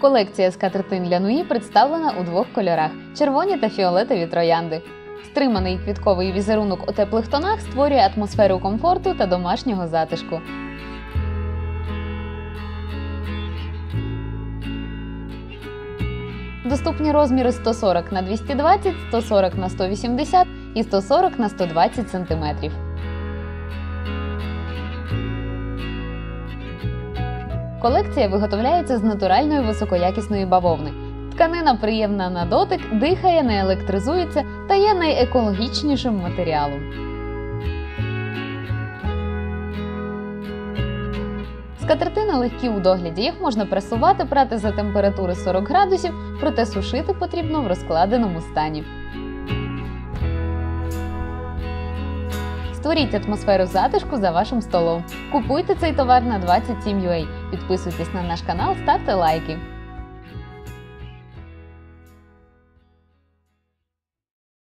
Колекція скатертин для Нуї представлена у двох кольорах: червоні та фіолетові троянди. Стриманий квітковий візерунок у теплих тонах створює атмосферу комфорту та домашнього затишку. Доступні розміри 140 на 220, 140 на 180 і 140 на 120 см. Колекція виготовляється з натуральної високоякісної бавовни. Тканина приємна на дотик, дихає, не електризується та є найекологічнішим матеріалом. Скатертини легкі у догляді, їх можна пресувати, прати за температури 40 градусів, проте сушити потрібно в розкладеному стані. Створіть атмосферу затишку за вашим столом. Купуйте цей товар на 27UA. Підписуйтесь на наш канал, ставте лайки.